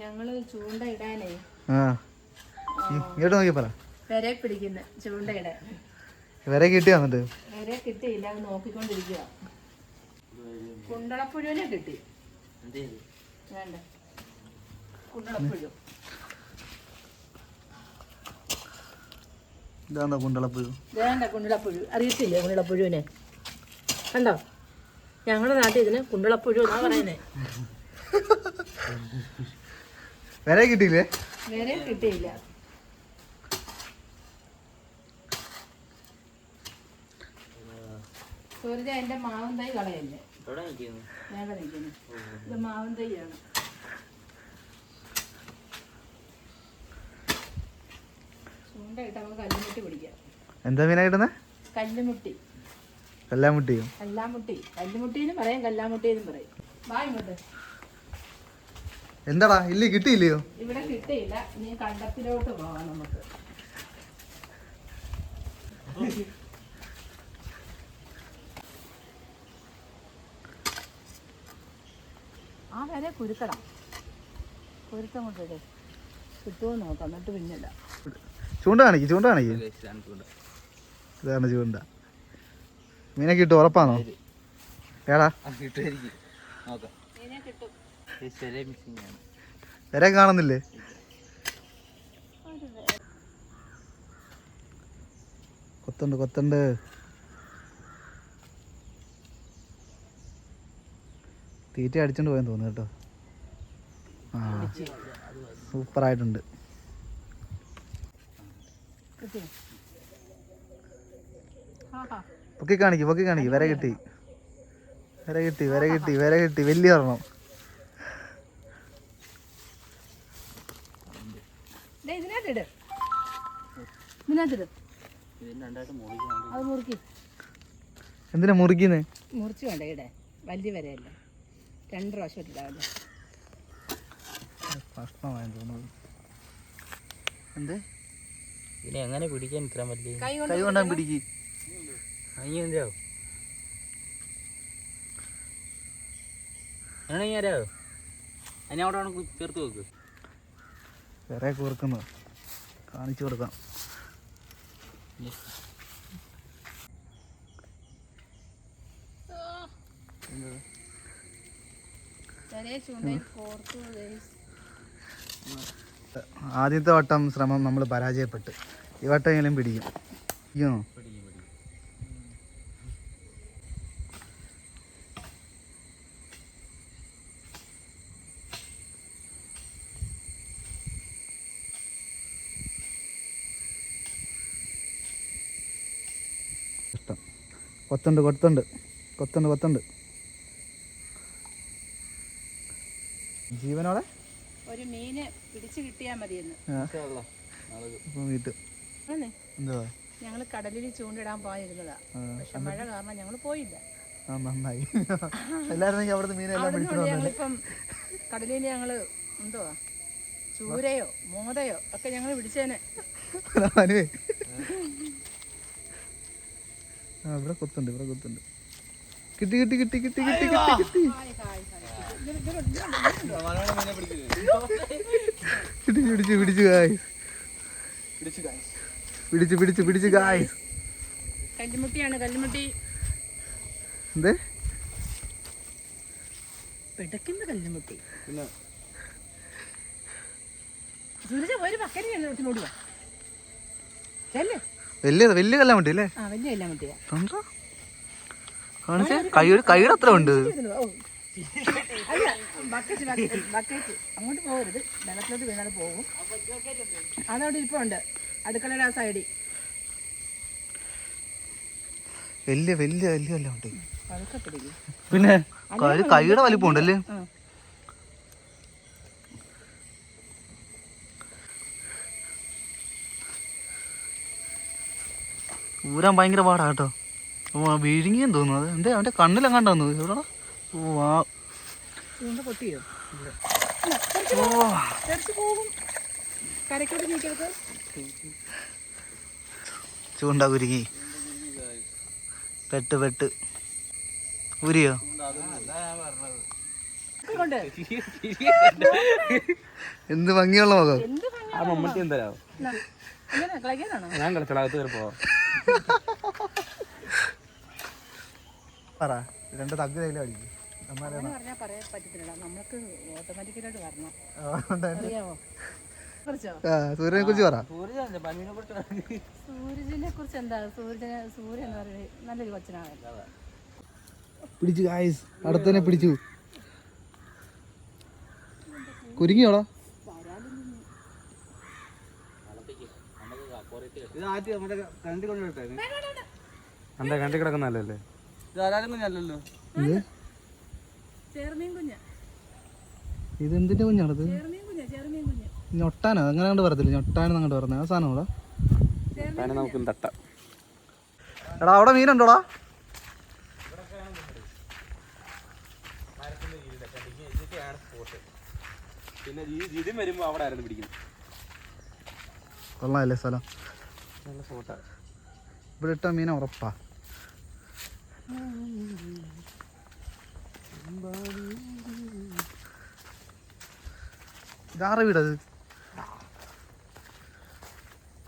ഞങ്ങൾ ചൂണ്ട ഇടാനേ. ഇങ്ങോട്ട് നോക്കി പറ. വരെ ചൂണ്ട ഇടാൻ. വരെ കിട്ടി വന്നിട്ട് വരെ കിട്ടിയില്ല അത് നോക്കിക്കൊണ്ടിരിക്കുക കുണ്ടളപ്പുഴുവിനെ കിട്ടി. വേണ്ട. കുണ്ടളപ്പുഴു. ഇതാണോ കുണ്ടളപ്പുഴു? വേണ്ട കുണ്ടളപ്പുഴു. അറിയത്തില്ലേ കുണ്ടളപ്പുഴുവിനെ? കണ്ടോ? ഞങ്ങളുടെ നാട്ടിൽ ഇതിന് കുണ്ടളപ്പുഴു എന്നാ പറയുന്നേ. വരെ കിട്ടിയില്ലേ? വരെ കിട്ടിയില്ല. എന്റെ മാവും തൈ കളയല്ലേ? ഞങ്ങൾ നിൽക്കുന്നു ഇത് മാവും തൈയാണ്. ചൂണ്ടയിട്ട് നമുക്ക് കല്ലുമുട്ടി പിടിക്കാം. എന്താ മീനാ കിട്ടുന്നത് കല്ലുമുട്ടി. കല്ലാമുട്ടിയോ? കല്ലാമുട്ടി. കല്ലുമുട്ടിന്നും പറയും കല്ലാമുട്ടി പറയും. വാ ഇങ്ങോട്ട്. എന്താടാ ഇല്ല കിട്ടിയില്ലയോ? ഇവിടെ കിട്ടിയില്ല. ഇനി കണ്ടത്തിലോട്ട് പോവാം നമുക്ക്. ആ വരെ കുരുക്കണം കുരുത്തം കിട്ടുമോ നോക്കാം. എന്നിട്ട് പിന്നില്ല ചൂണ്ട കാണിക്കൂണ്ട ചൂണ്ട കാണിക്ക്. ഇതാണ് ചൂണ്ട. മീനെ കിട്ടും ഉറപ്പാണോ? ഏടാ വരെ കാണുന്നില്ലേ? കൊത്തുണ്ട് കൊത്തുണ്ട്. തീറ്റ അടിച്ചോണ്ട് പോയെന്ന് തോന്നുന്നു കേട്ടോ. ആ സൂപ്പറായിട്ടുണ്ട് കിട്ടിയോ? ആ ഹാ പൊക്കി കാണിക്ക് പൊക്കി കാണിക്ക്. വര കിട്ടി. വര കിട്ടി വര കിട്ടി വര കിട്ടി. വലിയ ഒരെണ്ണം. എന്തിനാ മുറിക്കുന്നേ? മുറിച്ചു വേണ്ട ഇവിടെ വലിയ വരയല്ല. രണ്ട് പ്രാവശ്യം തോന്നുന്നത് എന്ത്? ഇതിനെ എങ്ങനെ പിടിക്കാൻ ഇത്ര വലിയ കൈ കൊണ്ടാ പിടിക്ക്. അയ്യോ ആരാവോ അതിനെ അവിടെ ആണ് ചേർത്ത് വെക്ക് വേറെ കൂർക്കുന്നു കാണിച്ചു കൊടുക്കാം ആദ്യത്തെ വട്ടം ശ്രമം നമ്മൾ പരാജയപ്പെട്ട്. ഈ വട്ടം എങ്കിലും പിടിക്കും അയ്യോ ഇഷ്ടം കൊത്തുണ്ട് കൊത്തുണ്ട് കൊത്തുണ്ട് കൊത്തുണ്ട്. ജീവനോടെ? ഒരു മീന് പിടിച്ചു കിട്ടിയാ മതിയെന്ന്. ഇപ്പം വീട്ട്. എന്തുവാ? ഞങ്ങൾ കടലിൽ ചൂണ്ടിടാൻ പോയിരുന്നതാ. പക്ഷെ മഴ കാരണം ഞങ്ങൾ പോയില്ല. ആ നന്നായി. എല്ലാരും അവിടുത്തെ മീനെല്ലാം ഞങ്ങളിപ്പം കടലിൽ ഞങ്ങൾ എന്തുവാ? ചൂരയോ മോതയോ ഒക്കെ ഞങ്ങൾ പിടിച്ചേനെ. ആ ഇവിടെ കൊത്തുണ്ട് ഇവിടെ കൊത്തുണ്ട്. കിട്ടി കിട്ടി കിട്ടി കിട്ടി കിട്ടി കിട്ടി കിട്ടി. പിടിച്ചു പിടിച്ചു പിടിച്ചു ഗായ് പിടിച്ചു പിടിച്ചു പിടിച്ചു ഗായ് കല്ലുമുട്ടിയാണ് കല്ലുമുട്ടി. എന്തേ? പിടക്കുന്ന കല്ലുമുട്ടി. സൂരജ ഒരു പക്കരി നോടിയാ ചെല്ലേ. വലിയ വലിയ കല്ലാൻ വേണ്ടി അല്ലേ? കാണിച്ചേ? കൈയുടെ കൈയുടെ അത്ര ഉണ്ട് അങ്ങോട്ട് പോകരുത് വെള്ളത്തിലോട്ട് വീണാൽ പോകും. അതവിടെ ഇരിപ്പുണ്ട് അടുക്കളയുടെ ആ സൈഡിൽ വലിയ വലിയ വലിയ പിന്നെ കൈയുടെ വലിപ്പം ഉണ്ടല്ലേ ഊരാൻ ഭയങ്കര പാടാ കേട്ടോ. ഓ വിഴുങ്ങിയെന്ന് തോന്നുന്നു. അത് എന്തേ അവന്റെ കണ്ണിലെങ്ങാണ്ട് വന്നു എവിടെടാ? ഓ ആ ചൂണ്ട പൊട്ടിയോ ഓ തെറിച്ച് പോകും. കരക്കോട്ട് നീക്കരുത്. ചൂണ്ട കുരുങ്ങി. പെട്ട് പെട്ട്. ഊരിയോ? കൊണ്ട് എന്ത് ഭംഗിയുള്ള മുഖം? ആ മമ്മൂട്ടി എന്താ എന്നാ, ഇങ്ങനെ കളിക്കാനാണോ ഞാൻ കളിച്ചളകത്ത് കയറി പോവാം. പറ രണ്ട് തഗ് കയ്യിലും അടിക്കും. അങ്ങനെ പറഞ്ഞാൽ പറയാൻ പറ്റത്തില്ല നമുക്ക് ഓട്ടോമാറ്റിക്കലായിട്ട് വരണം. അറിയാമോ കുറിച്ചോ? സൂര്യനെ കുറിച്ച് പറ. സൂര്യനെ കുറിച്ച് എന്താ? സൂര്യനെ സൂര്യൻ എന്ന് പറയുന്നത് നല്ലൊരു കൊച്ചനാണ്. പിടിച്ചു ഗായ്സ് അടുത്തന്നെ പിടിച്ചു. കുരുങ്ങിയോടാ? ഇത് നമ്മുടെ കണ്ടി കൊണ്ടിട്ടെ എന്താ കണ്ടി കിടക്കുന്നല്ലേ ഇത് ആരാരും കുഞ്ഞല്ലല്ലോ ഇത്? ചെറുമീൻ ഇത് എന്തിന്റെ കുഞ്ഞാണത്? ഞൊട്ടാനോ? അങ്ങനെ കണ്ട് പറയത്തില്ല ഞൊട്ടാനെന്ന് അങ്ങോട്ട് പറഞ്ഞ ആ സാധനം നമുക്ക് തട്ട. എടാ അവിടെ മീനുണ്ടോടാ? പിന്നെ ഇതിലും വരുമ്പോ അവിടെ ആയിരുന്നു പിടിക്കുന്നത്? കൊള്ളാമല്ലേ സ്ഥലം. നല്ല ഫോട്ടോ ഇവിടെ ഇട്ട മീന ഉറപ്പാ. ഇതാറ് വീടത്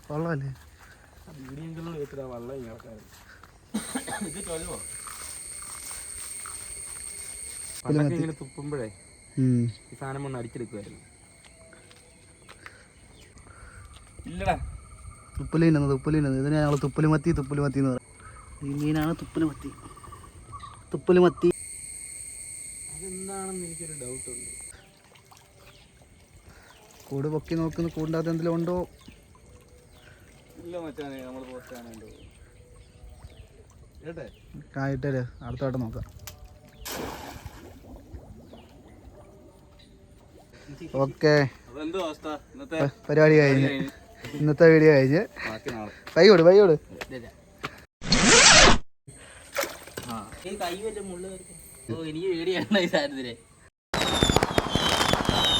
കൊള്ളാല്ലേ വീടിയെങ്കിലും എത്ര വെള്ളം ഇങ്ങൾക്കാരും ഇത് ചൊല്ലോ പണ്ടൊക്കെ ഇങ്ങനെ തുപ്പുമ്പോഴേ ഉം. ഈ സാധനം ഒന്ന് അടിച്ചെടുക്കുമായിരുന്നു ഇല്ലടാ. തുപ്പലീനെന്ന് തുപ്പലീനെന്ന് ഇതിനെ ഞങ്ങൾ തുപ്പലുമത്തി തുപ്പലുമത്തി എന്ന് പറയും. ഈ മീനാണ് തുപ്പലുമത്തി. തുപ്പലുമത്തി. അതെന്താണെന്ന് എനിക്കൊരു ഡൗട്ട് ഉണ്ട് കൂട് പൊക്കി നോക്കുന്ന. കൂടിന്റെ എന്തെങ്കിലും ഉണ്ടോ? ഇല്ല മച്ചാനെ നമ്മൾ ആയിട്ടേ അടുത്തോട്ട് നോക്കാം. ഓക്കെ. പരിപാടി കഴിഞ്ഞ്. ഇന്നത്തെ വീഡിയോ കഴിഞ്ഞ്. വൈകോട് വൈകോട് കൈ ഈ വെച്ച മുള്ളു ഓ എനിക്ക് വീഡിയോ ഈ സാധനത്തിനെ.